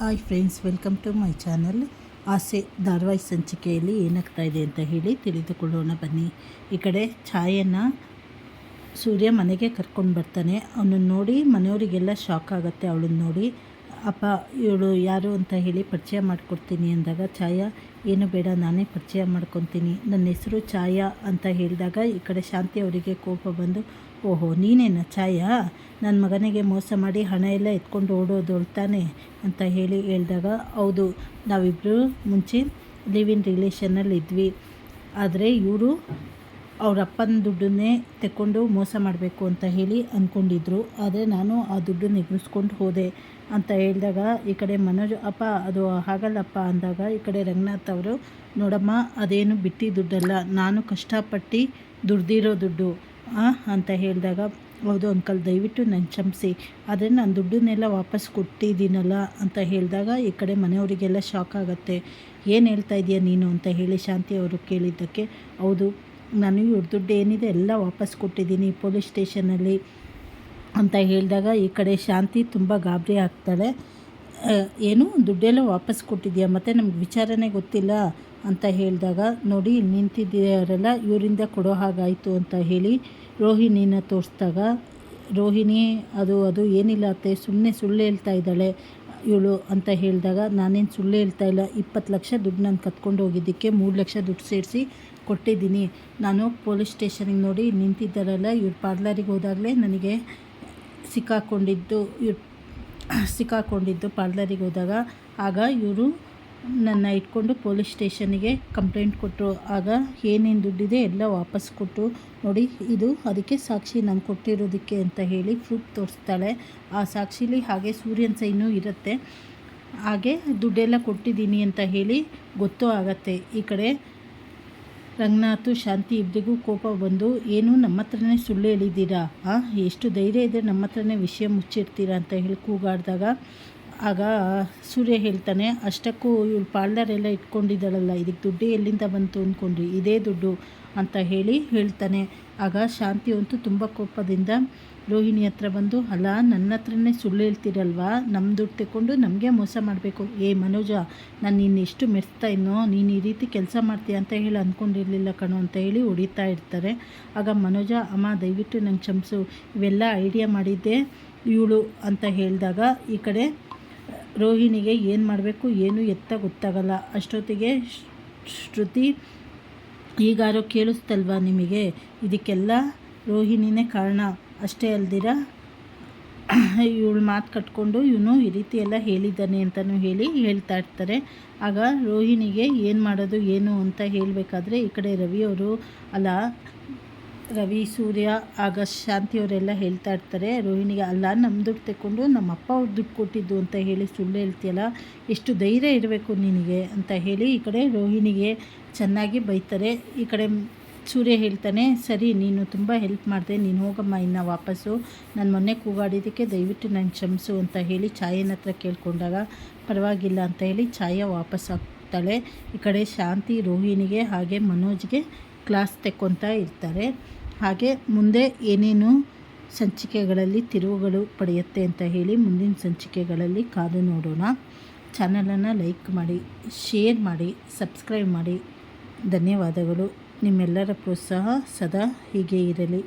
Hi friends, welcome to my channel. Aase, ಧಾರವಾಹಿ ಸಂಚಿಕೆಯಲ್ಲಿ ಏನಾಗ್ತಾ ಇದೆ ಅಂತ ಹೇಳಿ ತಿಳಿದುಕೊಳ್ಳೋಣ ಬನ್ನಿ. ಈ ಕಡೆ ಛಾಯೆನ ಸೂರ್ಯ ಮನೆಗೆ ಕರ್ಕೊಂಡು ಬರ್ತಾನೆ. ಅವನನ್ನು ನೋಡಿ ಮನೆಯವರಿಗೆಲ್ಲ ಶಾಕ್ ಆಗುತ್ತೆ. ಅವಳನ್ನ ನೋಡಿ ಅಪ್ಪ, ಇವಳು ಯಾರು ಅಂತ ಹೇಳಿ ಪರಿಚಯ ಮಾಡಿಕೊಡ್ತೀನಿ ಅಂದಾಗ, ಛಾಯಾ, ಏನು ಬೇಡ, ನಾನೇ ಪರಿಚಯ ಮಾಡ್ಕೊತೀನಿ. ನನ್ನ ಹೆಸರು ಛಾಯಾ ಅಂತ ಹೇಳಿದಾಗ ಈ ಕಡೆ ಶಾಂತಿ ಅವರಿಗೆ ಕೋಪ ಬಂದು, ಓಹೋ, ನೀನೇನ ಛಾಯಾ? ನನ್ನ ಮಗನಿಗೆ ಮೋಸ ಮಾಡಿ ಹಣ ಎಲ್ಲ ಎತ್ಕೊಂಡು ಓಡೋದು ಹೊಳ್ತಾನೆ ಅಂತ ಹೇಳಿ ಹೇಳಿದಾಗ, ಹೌದು ನಾವಿಬ್ಬರು ಮುಂಚೆ ಲಿವ್ ಇನ್ ರಿಲೇಷನಲ್ಲಿ ಇದ್ವಿ. ಆದರೆ ಇವರು ಅವ್ರ ಅಪ್ಪನ ದುಡ್ಡನ್ನೇ ತಗೊಂಡು ಮೋಸ ಮಾಡಬೇಕು ಅಂತ ಹೇಳಿ ಅಂದ್ಕೊಂಡಿದ್ರು ಆದರೆ ನಾನು ಆ ದುಡ್ಡು ಎಗರಿಸ್ಕೊಂಡು ಹೋದೆ ಅಂತ ಹೇಳಿದಾಗ ಈ ಕಡೆ ಮನೋಜ್, ಅಪ್ಪ, ಅದು ಹಾಗಲ್ಲಪ್ಪ ಅಂದಾಗ ಈ ಕಡೆ ರಂಗನಾಥ್ ಅವರು, ನೋಡಮ್ಮ, ಅದೇನು ಬಿಟ್ಟಿ ದುಡ್ಡಲ್ಲ, ನಾನು ಕಷ್ಟಪಟ್ಟು ದುಡ್ದಿರೋ ದುಡ್ಡು ಅಂತ ಹೇಳಿದಾಗ, ಹೌದು ಅಂಕಲ್, ದಯವಿಟ್ಟು ನನ್ನ ಕ್ಷಮಿಸಿ, ಆದರೆ ನಾನು ದುಡ್ಡನ್ನೆಲ್ಲ ವಾಪಸ್ ಕೊಟ್ಟಿದ್ದೀನಲ್ಲ ಅಂತ ಹೇಳಿದಾಗ ಈ ಕಡೆ ಮನೆಯವರಿಗೆಲ್ಲ ಶಾಕ್ ಆಗುತ್ತೆ. ಏನು ಹೇಳ್ತಾ ಇದೆಯಾ ನೀನು? ಅಂತ ಹೇಳಿ ಶಾಂತಿ ಅವರು ಕೇಳಿದ್ದಕ್ಕೆ, ಹೌದು ನಾನು ಇವ್ರ ದುಡ್ಡು ಏನಿದೆ ಎಲ್ಲ ವಾಪಸ್ ಕೊಟ್ಟಿದ್ದೀನಿ ಪೊಲೀಸ್ ಸ್ಟೇಷನಲ್ಲಿ ಅಂತ ಹೇಳಿದಾಗ ಈ ಕಡೆ ಶಾಂತಿ ತುಂಬ ಗಾಬರಿ ಆಗ್ತಾಳೆ. ಏನು, ದುಡ್ಡೆಲ್ಲ ವಾಪಸ್ ಕೊಟ್ಟಿದ್ಯಾ? ಮತ್ತು ನಮ್ಗೆ ವಿಚಾರನೇ ಗೊತ್ತಿಲ್ಲ ಅಂತ ಹೇಳಿದಾಗ, ನೋಡಿ ನಿಂತಿದ್ದವರೆಲ್ಲ ಇವರಿಂದ ಕೊಡೋ ಹಾಗಾಯಿತು ಅಂತ ಹೇಳಿ ರೋಹಿಣಿನ ತೋರಿಸಿದಾಗ, ರೋಹಿಣಿ, ಅದು ಅದು ಏನಿಲ್ಲ ಅತ್ತೆ ಸುಮ್ಮನೆ ಸುಳ್ಳು ಹೇಳ್ತಾ ಇದ್ದಾಳೆ. ಇವಳು ಅಂತ ಹೇಳಿದಾಗ ನಾನೇನು ಸುಳ್ಳು ಹೇಳ್ತಾ ಇಲ್ಲ. ಇಪ್ಪತ್ತು ಲಕ್ಷ ದುಡ್ಡು ನಾನು ಕತ್ಕೊಂಡು ಹೋಗಿದ್ದಕ್ಕೆ ಮೂರು ಲಕ್ಷ ದುಡ್ಡು ಸೇರಿಸಿ ಕೊಟ್ಟಿದ್ದೀನಿ. ನಾನು ಪೊಲೀಸ್ ಸ್ಟೇಷನಿಗೆ ನೋಡಿ ನಿಂತಿದ್ದಾರಲ್ಲ, ಇವ್ರ ಪಾರ್ಲರಿಗೆ ಹೋದಾಗಲೇ ನನಗೆ ಸಿಕ್ಕಾಕೊಂಡಿದ್ದು, ಇವ್ರು ಸಿಕ್ಕಾಕೊಂಡಿದ್ದು ಪಾರ್ಲರಿಗೆ ಹೋದಾಗ ಆಗ ಇವರು ನನ್ನ ಇಟ್ಕೊಂಡು ಪೊಲೀಸ್ ಸ್ಟೇಷನಿಗೆ ಕಂಪ್ಲೇಂಟ್ ಕೊಟ್ಟರು. ಆಗ ಏನೇನು ದುಡ್ಡಿದೆ ಎಲ್ಲ ವಾಪಸ್ ಕೊಟ್ಟು ನೋಡಿ, ಇದು ಅದಕ್ಕೆ ಸಾಕ್ಷಿ ನಾನು ಕೊಟ್ಟಿರೋದಕ್ಕೆ ಅಂತ ಹೇಳಿ ಪ್ರೂಫ್ ತೋರಿಸ್ತಾಳೆ. ಆ ಸಾಕ್ಷಿಲಿ ಹಾಗೆ ಸೂರ್ಯನ ಸೈನು ಇರುತ್ತೆ. ಹಾಗೆ ದುಡ್ಡೆಲ್ಲ ಕೊಟ್ಟಿದ್ದೀನಿ ಅಂತ ಹೇಳಿ ಗೊತ್ತು ಆಗತ್ತೆ. ಈ ಕಡೆ ರಂಗನಾಥು, ಶಾಂತಿ ಇಬ್ಬರಿಗೂ ಕೋಪ ಬಂದು, ಏನು ನಮ್ಮ ಹತ್ರನೇ ಸುಳ್ಳು ಹೇಳಿದ್ದೀರಾ? ಎಷ್ಟು ಧೈರ್ಯ ಇದೆ ನಮ್ಮ ಹತ್ರನೇ ವಿಷಯ ಮುಚ್ಚಿರ್ತೀರಾ ಅಂತ ಹೇಳಿ ಕೂಗಾಡಿದಾಗ ಆಗ ಸೂರ್ಯ ಹೇಳ್ತಾನೆ, ಅಷ್ಟಕ್ಕೂ ಇವಳು ಪಾರ್ಲರ್ ಎಲ್ಲ ಇಟ್ಕೊಂಡಿದ್ದಾಳಲ್ಲ, ಇದಕ್ಕೆ ದುಡ್ಡು ಎಲ್ಲಿಂದ ಬಂತು ಅಂದ್ಕೊಂಡ್ರಿ ಇದೇ ದುಡ್ಡು ಅಂತ ಹೇಳಿ ಹೇಳ್ತಾನೆ. ಆಗ ಶಾಂತಿ ಅಂತೂ ತುಂಬ ಕೋಪದಿಂದ ರೋಹಿಣಿ ಹತ್ರ ಬಂದು, ಅಲ್ಲ, ನನ್ನ ಹತ್ರನೇ ಸುಳ್ಳು ಹೇಳ್ತಿರಲ್ವಾ? ನಮ್ಮ ದುಡ್ಡು ತಗೊಂಡು ನಮಗೆ ಮೋಸ ಮಾಡಬೇಕು. ಏ, ಮನೋಜ, ನಾನು ನೀನು ಎಷ್ಟು ಮೆರ್ತಾ ಇನ್ನೋ ನೀನು ಈ ರೀತಿ ಕೆಲಸ ಮಾಡ್ತೀಯ ಅಂತ ಹೇಳಿ ಅಂದ್ಕೊಂಡಿರಲಿಲ್ಲ ಕಣೋ ಅಂತ ಹೇಳಿ ಹೊಡಿತಾ ಇರ್ತಾರೆ. ಆಗ ಮನೋಜ, ಅಮ್ಮ, ದಯವಿಟ್ಟು ನಂಗೆ ಕ್ಷಮಿಸು, ಇವೆಲ್ಲ ಐಡಿಯಾ ಮಾಡಿದ್ದೆ ಇವಳು ಅಂತ ಹೇಳಿದಾಗ ಈ ಕಡೆ ರೋಹಿಣಿಗೆ ಏನು ಮಾಡಬೇಕು, ಏನು ಎತ್ತ ಗೊತ್ತಾಗಲ್ಲ. ಅಷ್ಟೊತ್ತಿಗೆ ಶ್ರುತಿ, ಈಗಾರೋ ಕೇಳಿಸ್ತಲ್ವಾ ನಿಮಗೆ? ಇದಕ್ಕೆಲ್ಲ ರೋಹಿಣಿನೇ ಕಾರಣ. ಅಷ್ಟೇ ಅಲ್ದಿರ? ಇವಳು ಮಾತು ಕಟ್ಕೊಂಡು ಇವನು ಈ ರೀತಿ ಎಲ್ಲ ಹೇಳಿದ್ದಾನೆ ಅಂತಲೂ ಹೇಳಿ ಹೇಳ್ತಾ ಇರ್ತಾರೆ. ಆಗ ರೋಹಿಣಿಗೆ ಏನು ಮಾಡೋದು, ಏನು ಅಂತ ಹೇಳಬೇಕಾದ್ರೆ ಈ ಕಡೆ ರವಿಯವರು ಅಲ್ಲ ರವಿ, ಸೂರ್ಯ, ಆಗಸ್ಟ್ ಶಾಂತಿಯವರೆಲ್ಲ ಹೇಳ್ತಾ ಇರ್ತಾರೆ. ರೋಹಿಣಿಗೆ ಅಲ್ಲ ನಮ್ಮ ದುಡ್ಡು ತೆಕ್ಕೊಂಡು ನಮ್ಮ ಅಪ್ಪ ಅವ್ರು ದುಡ್ಡು ಕೊಟ್ಟಿದ್ದು ಅಂತ ಹೇಳಿ ಸುಳ್ಳು ಹೇಳ್ತೀಯಲ್ಲ ಎಷ್ಟು ಧೈರ್ಯ ಇರಬೇಕು ನಿನಗೆ ಅಂತ ಹೇಳಿ ಈ ಕಡೆ ರೋಹಿಣಿಗೆ ಚೆನ್ನಾಗಿ ಬೈತಾರೆ. ಈ ಕಡೆ ಸೂರ್ಯ ಹೇಳ್ತಾನೆ, ಸರಿ, ನೀನು ತುಂಬ ಹೆಲ್ಪ್ ಮಾಡಿದೆ, ನೀನು ಹೋಗಮ್ಮ ಇನ್ನು ವಾಪಸ್ಸು. ನಾನು ಮೊನ್ನೆ ಕೂಗಾಡಿದ್ದಕ್ಕೆ ದಯವಿಟ್ಟು ನಾನು ಕ್ಷಮಿಸು ಅಂತ ಹೇಳಿ ಛಾಯೆನ ಹತ್ರ ಕೇಳ್ಕೊಂಡಾಗ, ಪರವಾಗಿಲ್ಲ ಅಂತ ಹೇಳಿ ಛಾಯೆ ವಾಪಸ್ ಆಗ್ತಾಳೆ ಈ ಕಡೆ ಶಾಂತಿ ರೋಹಿಣಿಗೆ ಹಾಗೆ ಮನೋಜ್ಗೆ ಕ್ಲಾಸ್ ತೆಕ್ಕೊತಾ ಇರ್ತಾರೆ. ಹಾಗೆ ಮುಂದೆ ಏನೇನು ಸಂಚಿಕೆಗಳಲ್ಲಿ ತಿರುವುಗಳು ಪಡೆಯುತ್ತೆ ಅಂತ ಹೇಳಿ ಮುಂದಿನ ಸಂಚಿಕೆಗಳಲ್ಲಿ ಕಾದು ನೋಡೋಣ. ಚಾನಲನ್ನು ಲೈಕ್ ಮಾಡಿ, ಶೇರ್ ಮಾಡಿ, ಸಬ್ಸ್ಕ್ರೈಬ್ ಮಾಡಿ. ಧನ್ಯವಾದಗಳು. ನಿಮ್ಮೆಲ್ಲರ ಪ್ರೋತ್ಸಾಹ ಸದಾ ಹೀಗೆ ಇರಲಿ.